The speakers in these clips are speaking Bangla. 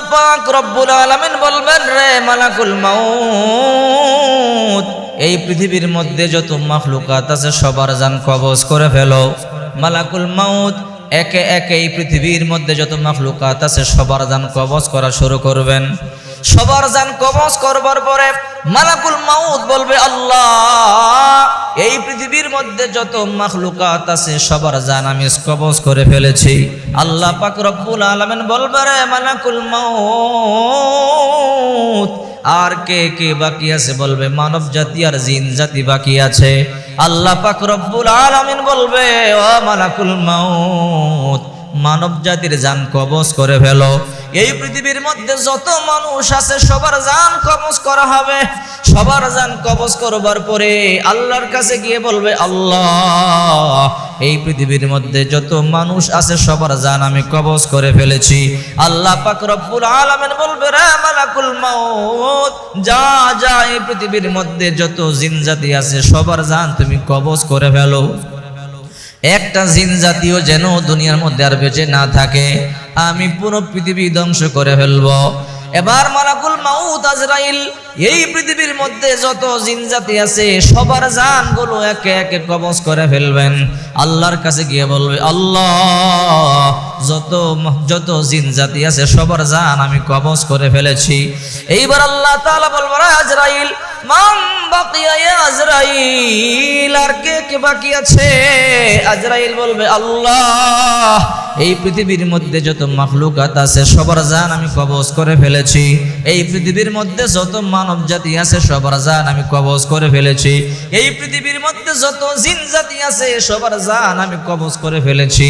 আল্লাহ পাক রব্বুল আলামিন বলবেন, রে মালাকুল মাউত, এই পৃথিবীর মধ্যে যত মাখলুকাত আছে সবার যান কবজ করে ফেলো। মালাকুল মাউত, একে একে এই পৃথিবীর মধ্যে যত মাখলুকাত আছে সবার যান কবজ করা শুরু করবেন। সবার জান কবজ করবার পরে মালাকুল মাউদ বলবে, আল্লাহ, এই পৃথিবীর মধ্যে যত মাখলুকাত আছে, সবার জান আমি কবজ করে ফেলেছি। আল্লাহ পাক রব্বুল আলামিন বলবে, রে মালাকুল মাউত, আর কে কে বাকি আছে? বলবে, মানব জাতি আর জিন জাতি বাকি আছে। আল্লাহ পাক রব্বুল আলামিন বলবে, ও মালাকুল মাউত মানব জাতির জান কবজ করে ফেলো। এই পৃথিবীর মধ্যে যত মানুষ আছে, সবার জান কবজ করা হবে। সবার জান কবজ করবার পরে আল্লাহর কাছে গিয়ে বলবে, আল্লাহ, এই পৃথিবীর মধ্যে যত মানুষ আছে, সবার জান আমি কবজ করে ফেলেছি। আল্লাহ পাক রব্বুল আলামিন বলবে, রে মালাকুল মাউত, যা যা এই পৃথিবীর মধ্যে যত জিন জাতি আছে, সবার জান তুমি কবজ করে ফেলো। একটা জিন জাতীয় যেন দুনিয়ার মধ্যে আর বেঁচে না থাকে, আমি পুরো পৃথিবী ধ্বংস করে ফেলব। এবার মালাকুল মাউত আজরাইল, এই পৃথিবীর মধ্যে যত জিন জাতি আছে, সবার জানগুলো একে একে কবজ করে ফেলবেন। আল্লাহর কাছে গিয়ে বলবে, আল্লাহ, যত যত জিন জাতি আছে, সবার জান আমি কবজ করে ফেলেছি। এইবার আল্লাহ তাআলা বলব আজরাইল আজরাইল আর কে কে বাকি আছে? আজরাইল বলবে আল্লাহ। এই পৃথিবীর মধ্যে যত মাখলুকাত আছে, সবার জান আমি কবজ করে ফেলেছি। এই পৃথিবীর মধ্যে যত মানব জাতি আছে, সবার জান আমি কবজ করে ফেলেছি। এই পৃথিবীর মধ্যে যত জিন জাতি আছে, সবার জান আমি কবজ করে ফেলেছি।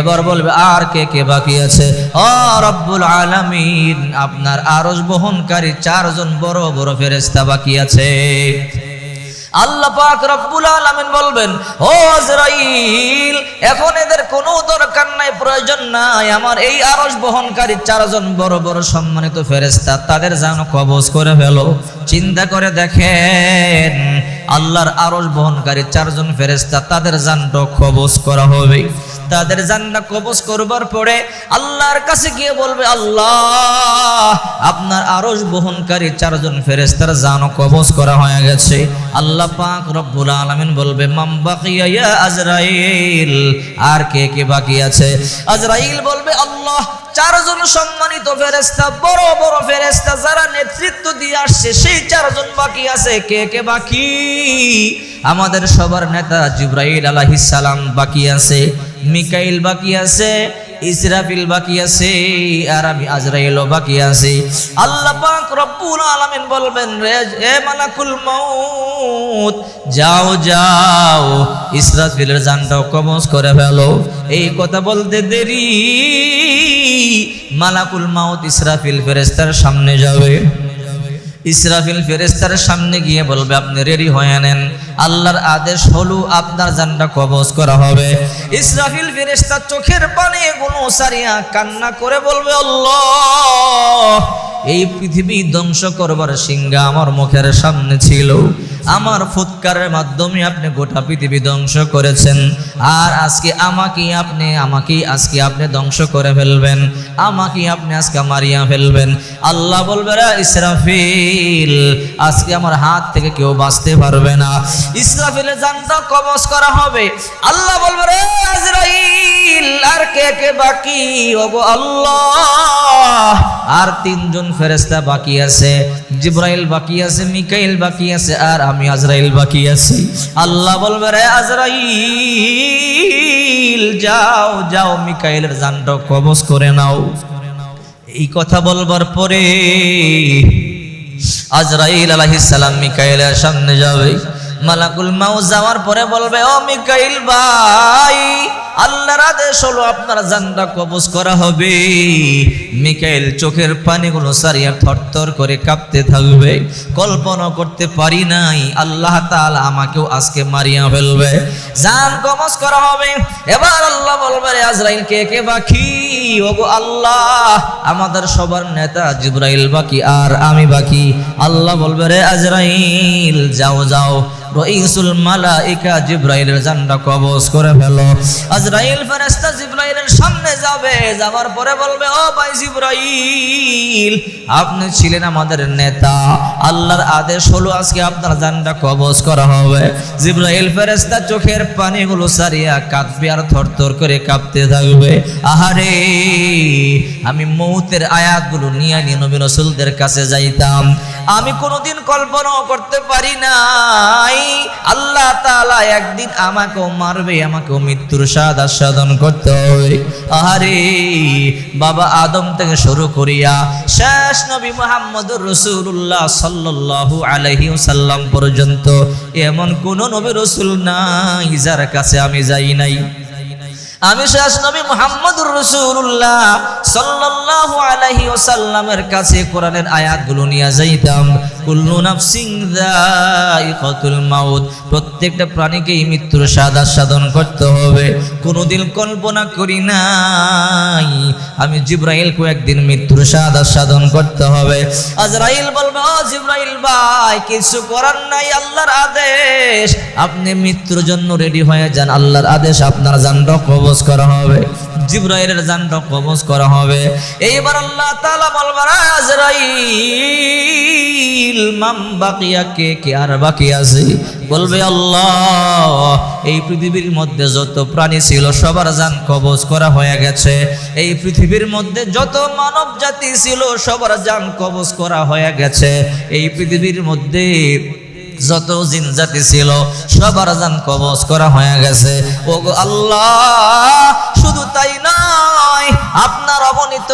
এবার বলবে, আর কে কে বাকি আছে? ও রব্বুল আলামিন, আপনার আরশ বহনকারী চারজন বড় বড় ফেরেস্তা বাকি আছে। আল্লাহ পাক রব্বুল আলামিন বলবেন, ও আজরাইল এখন এদের কোনো দরকার নাই, প্রয়োজন নাই। আমার এই আরশ বহনকারী চারজন বড় বড় সম্মানিত ফেরেশতা, তাদের যেন কবজ করে ফেলো। চিন্তা করে দেখেন, আল্লাহর আরশ বহনকারী চারজন ফেরেশতা, তাদের যান কবজ করা হবে। তাদের জান্না কবজ করবার পরে আল্লাহর কাছে গিয়ে বলবে, আল্লাহ, আপনার আরশ বহনকারী চারজন ফেরেশতার জানও কবজ করা হয়ে গেছে। আল্লাহ পাক রব্বুল আলামিন বলবে মাম বাকিয়া ইয়া আজরাইল। আর কে কে বাকি আছে? আজরাইল বলবে, আল্লাহ, চারজন সম্মানিত ফেরেস্তা বড় বড় ফেরেস্তা যারা নেতৃত্ব দিয়ে আসছে, সেই চারজন বাকি আছে। কে কে বাকি? আমাদের সবার নেতা জিব্রাইল সালাম বাকি আছে, মিকাইল বাকি আছে, ইসরাফিল বাকি আছে, আর আমি আজরাইলও বাকি আছি। আল্লাহ পাক রব্বুল আলামিন বলবেন, রে, এ মালাকুল মাউত, যাও যাও, ইসরাফিলের জানটাও কবজ করে ফেলো। এই কথা বলতে দেরি, মালাকুল মাউত ইসরাফিল ফেরেস্তার সামনে যাবে। ইসরাফিল ফেরেস্তার সামনে গিয়ে বলবে, আপনি রেডি হয়ে নেন। আল্লাহর আদেশ হলু আপনার জানটা কবজ করা হবে। ইসরাফিল ফেরেস্তার চোখের পানে গুলো সারিয়া কান্না করে বলবে এই পৃথিবী ধ্বংস করবার সিংহা আমার মুখের সামনে ছিল। আমার ফুৎকারের মাধ্যমে আপনি গোটা পৃথিবী ধ্বংস করেছেন। আর আজকে আমাকে আপনি আমাকে আজকে আপনি ধ্বংস করে ফেলবেন। আমাকে আপনি আজকে মারিয়া ফেলবেন। আল্লাহ বলবে, রে ইসরাফিল, আজকে আমার হাত থেকে কেউ বাঁচতে পারবে না। ইসরাফিলের জানটা কবজ করা হবে। আল্লাহ বলবে, রে আর কে কে বাকি? ওগো আল্লাহ। আর তিনজন ফেরেস্তা বাকি আছে। জিব্রাইল বাকি আছে, মিকাইল বাকি আছে, আর আমি আজরাইল বাকি আছি। আল্লাহ বলবে, রে আজরাইল, যাও যাও, মিকাইলের জান্ড কবজ করে নাও। এই কথা বলবার পরে আজরাইল আলাইহিস সালাম মিকাইলের সামনে যাবে। মালাকুল মাউ যাওয়ার পরে বলবে, ও মিকাইল ভাই, আল্লাহর আদেশ হলো আপনার জানটা কবজ করা হবে। মিকাইল চোখের পানিগুলো সারিয়া থরথর করে কাঁপতে থাকবে। কল্পনা করতে পারি নাই, আল্লাহ তাআলা আমাকেও আজকে মারিয়া ফেলবে। জান কবজ করা হবে। এবার আল্লাহ বলবে আজরাইল, কে কে বাকি? ওগো আল্লাহ, আমাদের সবার নেতা জিব্রাইল বাকি আর আমি বাকি। আল্লাহ বলবে, রে আজরাইল, যাও যাও। রইসুল মালাইকা জিব্রাইলের কবজ করে ফেলো। আজরাইল ফেরেশতা জিব্রাইলের সামনে যাবে, যাওয়ার পরে বলবে, ও ভাই জিব্রাইল, আপনি ছিলেন আমাদের নেতা। আল্লাহর আদেশ হলো আজকে আপনার জানটা কবজ করা হবে। জিব্রাইল ফেরেশতা চোখের পানিগুলো সারিয়া কাঁদবে আর থরথর করে কাঁপতে থাকবে। আহারে, আমি মৌতের আয়াতগুলো নিয়ে নিয়ে নবী রসুলদের কাছে যাইতাম। আমি কোনোদিন কল্পনাও করতে পারি নাই। আল্লাহ তাআলা একদিন আমাকেও মারবে, আমাকেও মৃত্যুর স্বাদ আস্বাদন করতে হবে। বাবা আদম থেকে শুরু করিয়া শেষ নবী রসুল্লাহ আলাইহি সাল্লাম পর্যন্ত এমন কোন নবী রসুল নাই যার কাছে আমি যাই নাই। আমি শেষ নবী মুহাম্মদুর রাসূলুল্লাহ সাল্লাল্লাহু আলাইহি ওয়াসাল্লামের কাছে কোরআনের আয়াতগুলো নিয়ে যাইতাম। প্রত্যেকটা প্রাণীকেই মৃত্যুর স্বাদ আস্বাদন করতে হবে। কোনোদিন কল্পনা করি নাই, আমি জিব্রাইলকে একদিন মৃত্যুর স্বাদ আস্বাদন করতে হবে। আজরাইল বলবে, ও জিব্রাইল ভাই, কিছু করার নাই, আল্লাহর আদেশ। আপনি মৃত্যুর জন্য রেডি হয়ে যান, আল্লাহর আদেশ আপনার জানটা কবজ করা হবে। জিব্রাইলের জানটা কবজ করা হবে। এইবার আল্লাহ তাআলা বলবার আজরাইল মাম বাকিয়া, কে কে আর বাকি আছে? বলবে আল্লাহ, এই পৃথিবীর মধ্যে যত প্রাণী ছিল, সবার জান কবজ করা হয়ে গেছে। এই পৃথিবীর মধ্যে যত মানব জাতি ছিল, সবার জান কবজ করা হয়ে গেছে। এই পৃথিবীর মধ্যে যত জিন জাতি ছিল, সবার জান কবজ করা হয়ে গেছে। ও আল্লাহ, শুধু তাই নয়, আপনার অবনীত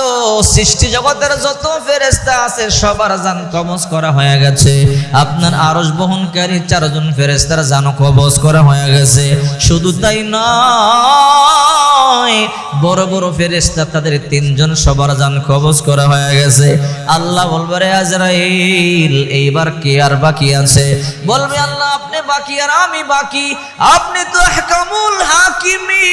সৃষ্টি জগতের যত ফেরেস্তা আছে, সবার জান কবজ করা হয়ে গেছে। আপনার আরস বহনকারী চারজন ফেরেস্তার জান কবজ করা হয়ে গেছে। শুধু তাই নয় বড় বড় ফেরেস্তা তাদের তিনজন সবার জান কবজ করা হয়ে গেছে। আল্লাহ বলবে রে আজরাইল, এইবার কে আর বাকি আছে? বলবে, আল্লাহ, আপনি বাকি আর আমি বাকি। আপনি তো হাকামুল হাকিমিন।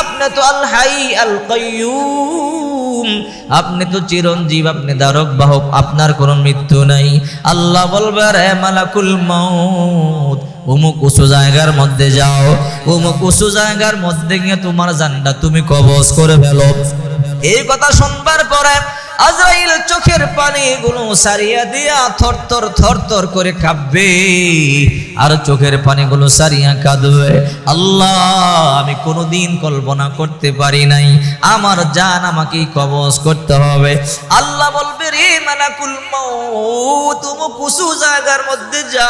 আপনি তো আল হাই আল কাইয়ুম। আপনি তো চিরঞ্জীব, আপনি দ্বারক বাহক। আপনার কোনো মৃত্যু নাই। আল্লাহ বলবে রে মালাকুল মাউত অমুক উঁচু জায়গার মধ্যে যাও। অমুক উঁচু জায়গার মধ্যে গিয়ে তোমার জানটা তুমি কবজ করে ফেলো। এই কথা শুনবার পরে আজরাইল চোখের পানিগুলো সারিয়া দিয়া থর থর থর থর করে কাঁপবে। আর চোখের পানিগুলো সারিয়া কাঁদবে। আল্লাহ, আমি কোনোদিন কল্পনা করতে পারি নাই। আমার জান আমাকে কবজ করতে হবে। আল্লাহ বলবে, রে মালাকুল তুমি কুসু জায়গার মধ্যে যা।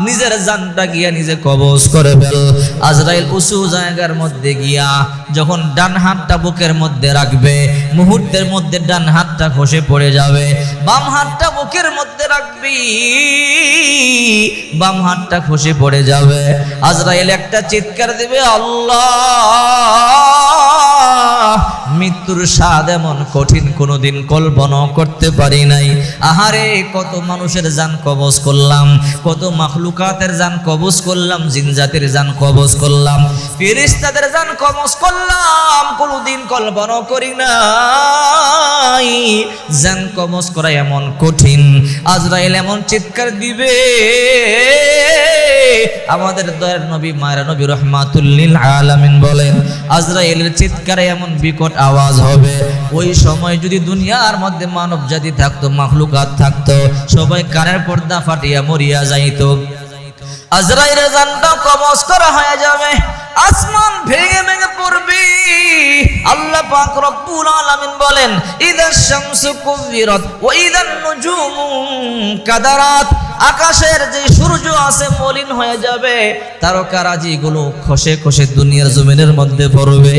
নিজের জানটা গিয়া নিজে কবজ করে ফেল। আজরাইল উঁচু জায়গার মধ্যে গিয়া যখন ডান হাতটা বুকের মধ্যে রাখবে, মুহূর্তের মধ্যে ডান হাতটা খসে পড়ে যাবে। বাম হাতটা বুকের মধ্যে রাখবি, বাম হাতটা খসে পড়ে যাবে। আজরাইল একটা চিৎকার দেবে, আল্লাহ! মৃত্যুর স্বাদ এমন কঠিন, কোনোদিন কল্পনা করতে পারি নাই। আহারে, কত মানুষের জান কবজ করলাম, কত মাখলুকাতের জান কবজ করলাম, জিনজাতের জান কবজ করলাম, ফেরেশতাদের জান কবজ করলাম, কোনোদিন কল্পনা করি নাই। জান কবজ করা এমন কঠিন, আজরাইল এমন চিৎকার দিবে। আমাদের দয়ার নবী, মায়ের নবী রহমাতুল্লিল আলামিন বলেন আজরাইলের চিৎকারে এমন বিকট আওয়াজ হবে। ওই সময় যদি দুনিয়ার মধ্যে মানব জাতি থাকতো, মাখলুকাত থাকতো, সবাই কানের পর্দা ফাটিয়া মরিয়া যাইতো। আজরাইলের জানটা কবজ করা হয়ে যাবে। আসমান ভেঙে ভেঙে পড়বে। আল্লাহ পাক রব্বুল আলামিন বলেন, ইদাশ শামসু কুবিরাত ওয়া ইদান নুজুমু কাদারাত। আকাশের যে সূর্য আছে মলিন হয়ে যাবে, তারকারাজি গুলো খসে খসে দুনিয়ার জমিনের মধ্যে পড়বে।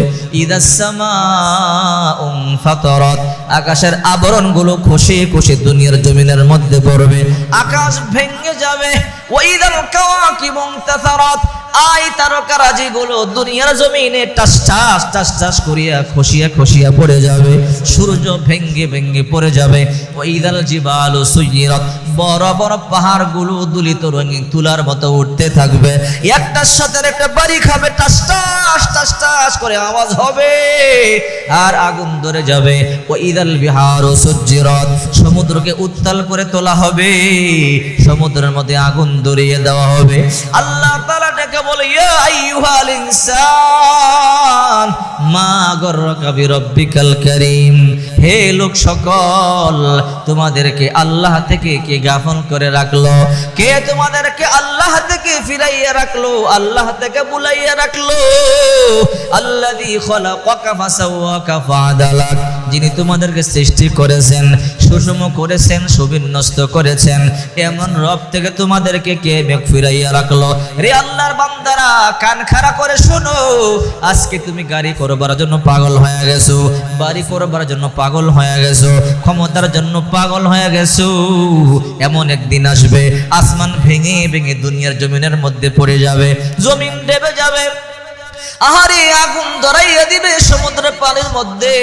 সামাউম আকাশের আবরণগুলো খসে খসে দুনিয়ার জমিনের মধ্যে পড়বে। আকাশ ভেঙে যাবে। ওইদাল কাওয়াকিবুম তাসারাত আই তারকারাজি গুলো দুনিয়ার জমিনে টাস টাস টাস টাস করিয়া খসিয়া খসিয়া পড়ে যাবে, সূর্য ভেঙ্গে ভেঙ্গে পড়ে যাবে। ওইদাল জিবাল সুইরাত বড় বড় পাহাড়গুলো দুলিত রঙিন তুলার মতো উঠতে থাকবে। একটার সাথে একটা বাড়ি খাবে, টাস টাস টাস টাস করে আওয়াজ হবে, আর আগুন ধরে যাবে। ওইদাল বিহার ও সুজিরাত সমুদ্রকে উত্তাল করে তোলা হবে, সমুদ্রের মধ্যে আগুন ধরিয়ে দেওয়া হবে। আল্লাহ তাআলা ডেকে বলে হে লোক সকল, তোমাদেরকে আল্লাহ থেকে কে গাফন করে রাখল? কে তোমাদেরকে আল্লাহ থেকে ফিরাইয়া রাখল? আল্লাহ থেকে বুলাইয়া রাখল? আল্লাযী খলাকাকা ফাসাওয়াকা ফাআদালাক। যিনি তোমাদেরকে সৃষ্টি করেছেন, সুষম করেছেন, সুবিন্যস্ত করেছেন, এমন রব থেকে তোমাদেরকে কে মেঘ ফিরাইয়া রাখল? রে আল্লাহর বান্দারা, কান খাড়া করে শোনো, আজকে তুমি গাড়ি করবার জন্য পাগল হয়ে গেছো, বাড়ি করবার জন্য পাগল হয়ে গেছো, ক্ষমতার জন্য পাগল হয়ে গেছো, এমন একদিন আসবে, আসমান ভেঙে ভেঙে দুনিয়ার জমিনের মধ্যে পড়ে যাবে, জমিন দেবে যাবে। আহারে আগুন ধরাইয়া দিবে সমুদ্রের পানির মধ্যে।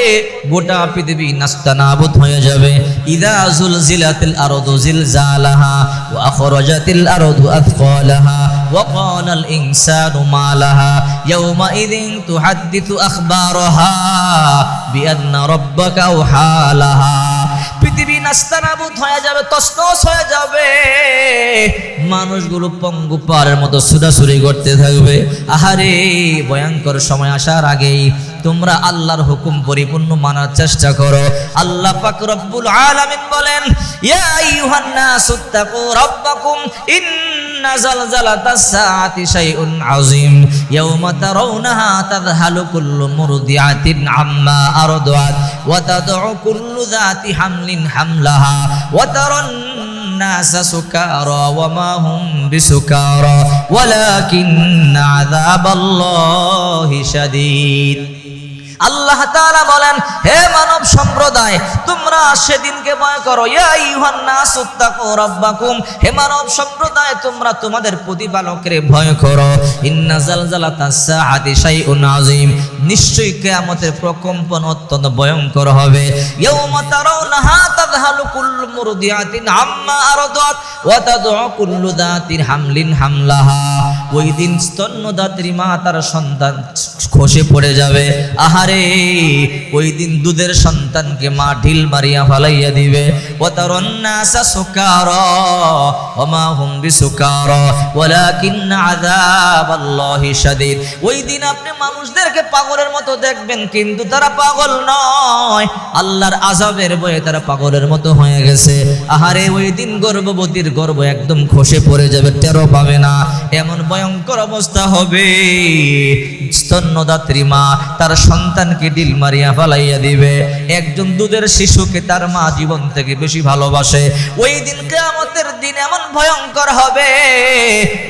গোটা পৃথিবী নাস্তা নাবুদ হয়ে যাবে। ইদা জুলজিলাতিল আরদু জিলজালাহা ওয়া আখরাজাতিল আরদু আথqalaha ওয়া ক্বালাল ইনসানু মা লাহা ইয়াওমাইযিন তুহাদ্দিথু আখবারাহা বিআন্না রাব্বাকা আওহালাহা পৃথিবী নাস্তানাবুদ হয়ে যাবে তসনস হয়ে যাবে। মানুষগুলো পঙ্গু পারের মতো সুদাসুরি করতে থাকবে। আহারে, ভয়ঙ্কর সময় আসার আগেই তোমরা আল্লাহর হুকুম পরিপূর্ণ মানার চেষ্টা করো। আল্লাহ পাক রব্বুল আলামিন বলেন, ইয়া আইয়ুহান নাসু তাকু রাব্বাকুম ওয়া তাদউ الناس سكارى وما هم بسكارى ولكن عذاب الله شديد. আল্লাহ বলেন, হে মানব সম্প্রদায়, তোমরা সেদিনকে ভয় করো। হে মানব সম্প্রদায়, তোমরা তোমাদের প্রতিপালকের ভয় করো। নিশ্চয়ই প্রকম্পন অত্যন্ত ভয়ঙ্কর হবে। হামলাহা। ওই দিন স্তন্যদাত্রী মা তার সন্তান খসে পড়ে যাবে। আহারে ওই দিন দুধের সন্তানকে মা ঢিল মারিয়া ফালাইয়া দিবে। ও তার অন্যাসা সুকার ওয়ালাকিন আযাব আল্লাহি শাদীদ। ওই দিন আপনি মানুষদেরকে পাগলের মতো দেখবেন, কিন্তু তারা পাগল নয়। আল্লাহর আজাবের বয়ে তারা পাগলের মতো হয়ে গেছে। আহারে ওই দিন গর্ভবতীর গর্ব একদম খসে পড়ে যাবে টেরো পাবে না। এমন ভয়ঙ্কর অবস্থা হবে। স্তন্যদাত্রী মা, তার সন্তানকে ডিল মারিয়া ফালাইয়া দিবে। একজন দুধের শিশুকে তার মা জীবন থেকে বেশি ভালোবাসে। ওই দিন কেয়ামতের দিন এমন ভয়ঙ্কর হবে।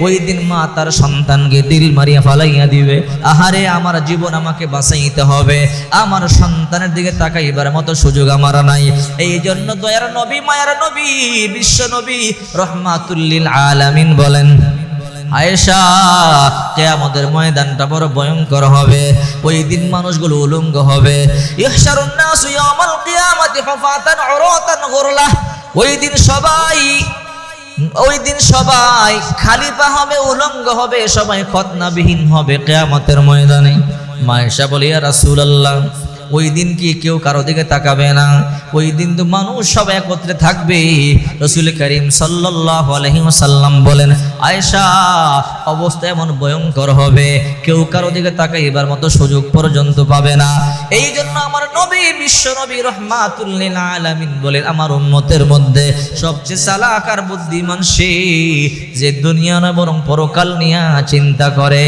ওই দিন মা তার সন্তানকে ডিল মারিয়া ফালাইয়া দিবে। আহারে, আমার জীবন আমাকে বাঁচাইতে হবে। আমার সন্তানের দিকে তাকাইবার মতো সুযোগ আমার নাই। এই জন্য দয়ার নবী, মায়ার নবী, বিশ্ব নবী রহমাতুল্লিল আলামিন বলেন আয়েশা, কেয়ামতের ময়দানটা বড় ভয়ঙ্কর হবে। ওই দিন মানুষগুলো উলঙ্গ হবে। ইহশারুন নাসু ইয়াউমাল কিয়ামাতি হুফাতান উরাতান গুরলা। ওই দিন সবাই ওই দিন সবাই খালি পা হবে, উলঙ্গ হবে, সবাই খতনাবিহীন হবে কেয়ামতের ময়দানে। মায়েশা বলিয়া রাসূলুল্লাহ। ওই দিন কি কেউ কারও দিকে তাকাবে না? ওই দিন তো মানুষ সব একত্রে থাকবে। রসুল করিম সাল্লাল্লাহু আলাইহি ওয়াসাল্লাম বলেন, আয়েশা, অবস্থা এমন ভয়ঙ্কর হবে। কেউ কারও দিকে তাকাইবার মতো সুযোগ পর্যন্ত পাবে না। এই জন্য আমার নবী, বিশ্ব নবী রহমাতুল্লিল আলামিন বলেন, আমার উম্মতের মধ্যে সবচেয়ে চালাক আর বুদ্ধিমান সে যে দুনিয়া না বরং পরকাল নিয়ে চিন্তা করে।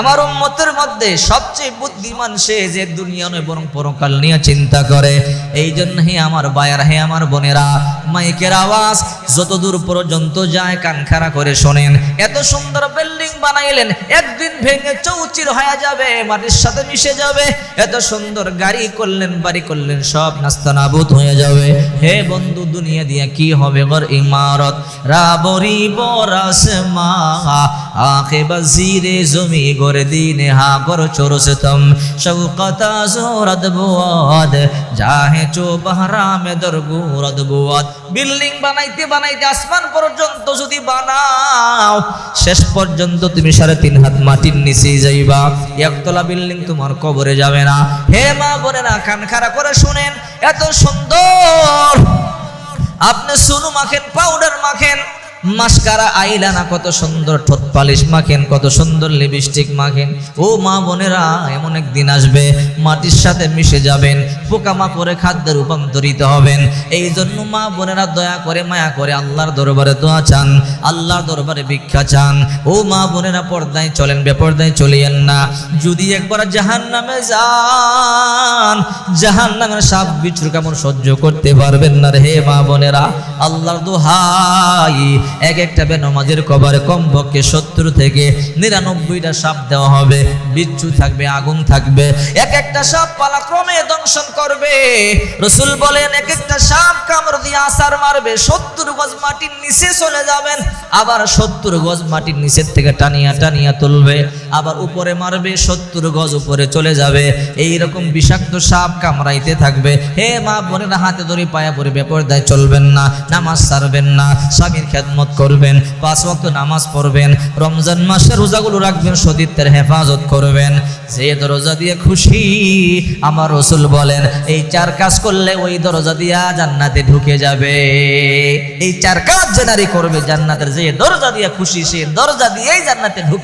আমার উন্মতের মধ্যে সবচেয়ে বুদ্ধিমান সে যে দুনিয়া নয় বরং পরকাল নিয়ে চিন্তা করে। এই জন্য হে আমার বায়ার, হে আমার বোনেরা, মাইকের আওয়াজ যত দূর পর্যন্ত যায় কান খাড়া করে শোনেন। এত সুন্দর বিল্ডিং বানাইলেন, একদিন ভেঙে চৌচির হয়ে যাবে, মাটির সাথে মিশে যাবে। এত সুন্দর গাড়ি করলেন, বাড়ি করলেন, সব নাস্তা নাবুদ হয়ে যাবে। হে বন্ধু, দুনিয়া দিয়ে কি হবে গর ইমারত? রাবরি বরাস মা আখে বজিরে জমি গর দিনে হা গর চোরসতম শৌকতা বিল্ডিং শেষ পর্যন্ত তুমি তিন হাত মাটির নিচে যাইবা। একতলা বিল্ডিং তোমার কবরে যাবে না। হে মা বোনেরা, কান খাড়া করে শুনেন, এত সুন্দর। আপনি সুনু মাখেন, পাউডার মাখেন মাস্কারা আইলানা কত সুন্দর ঠোঁট পালিশ মাখেন, কত সুন্দর লিপস্টিক মাখেন। ও মা বোনেরা, এমন একদিন আসবে, মাটির সাথে মিশে যাবেন, পোকামাকড়ে খাদ্যে রূপান্তরিত হবেন। এই জন্য মা বোনেরা দয়া করে, মায়া করে আল্লাহর দরবারে দোয়া চান, আল্লাহর দরবারে ভিক্ষা চান। ও মা বোনেরা, পর্দায় চলেন, বেপর্দায় চলিয়েন না। যদি একবার জাহান নামে যান জাহান নামের সাপ বিছুর কেমন সহ্য করতে পারবেন না রে মা বোনেরা। আল্লাহর দোহাই এক একটা বেনমাজের কবরে কমপক্ষে সত্তর থেকে নিরানব্বইটা সাপ দেওয়া হবে। বিচ্ছু থাকবে, আগুন থাকবে। এক একটা সাপ পালাক্রমে দংশন করবে। রসুল বলেন, এক একটা সাপ কামড় দিয়ে আসার মারবে, সত্তর গজ মাটির নিচে চলে যাবেন। আবার সত্তর গজ মাটির নিচের থেকে টানিয়া টানিয়া তুলবে। আবার উপরে মারবে, সত্তর গজ উপরে চলে যাবে। এই রকম বিষাক্ত সাপ কামড়াইতে থাকবে। হে মা, বোনেরা হাতে ধরে পায়া পরে বেপরদায় চলবেন না, নামাজ ছাড়বেন না, স্বামীর খেদমত করবেন, পাঁচ ওয়াক্ত নামাজ পড়বেন, রমজান মাসে রোজাগুলো রাখবেন সতীর্থের হেফাজত করবেন। যে দরজা দিয়ে খুশি, আমার রসুল বলেন, এই চার কাজ করলে ওই দরজা দিয়া জান্নাতে ঢুকে যাবে। এই চার কাজ যে নারী করবে জান্নাতের যে দরজা দিয়ে খুশি, সে দরজা দিয়েই জান্নাতে ঢুকে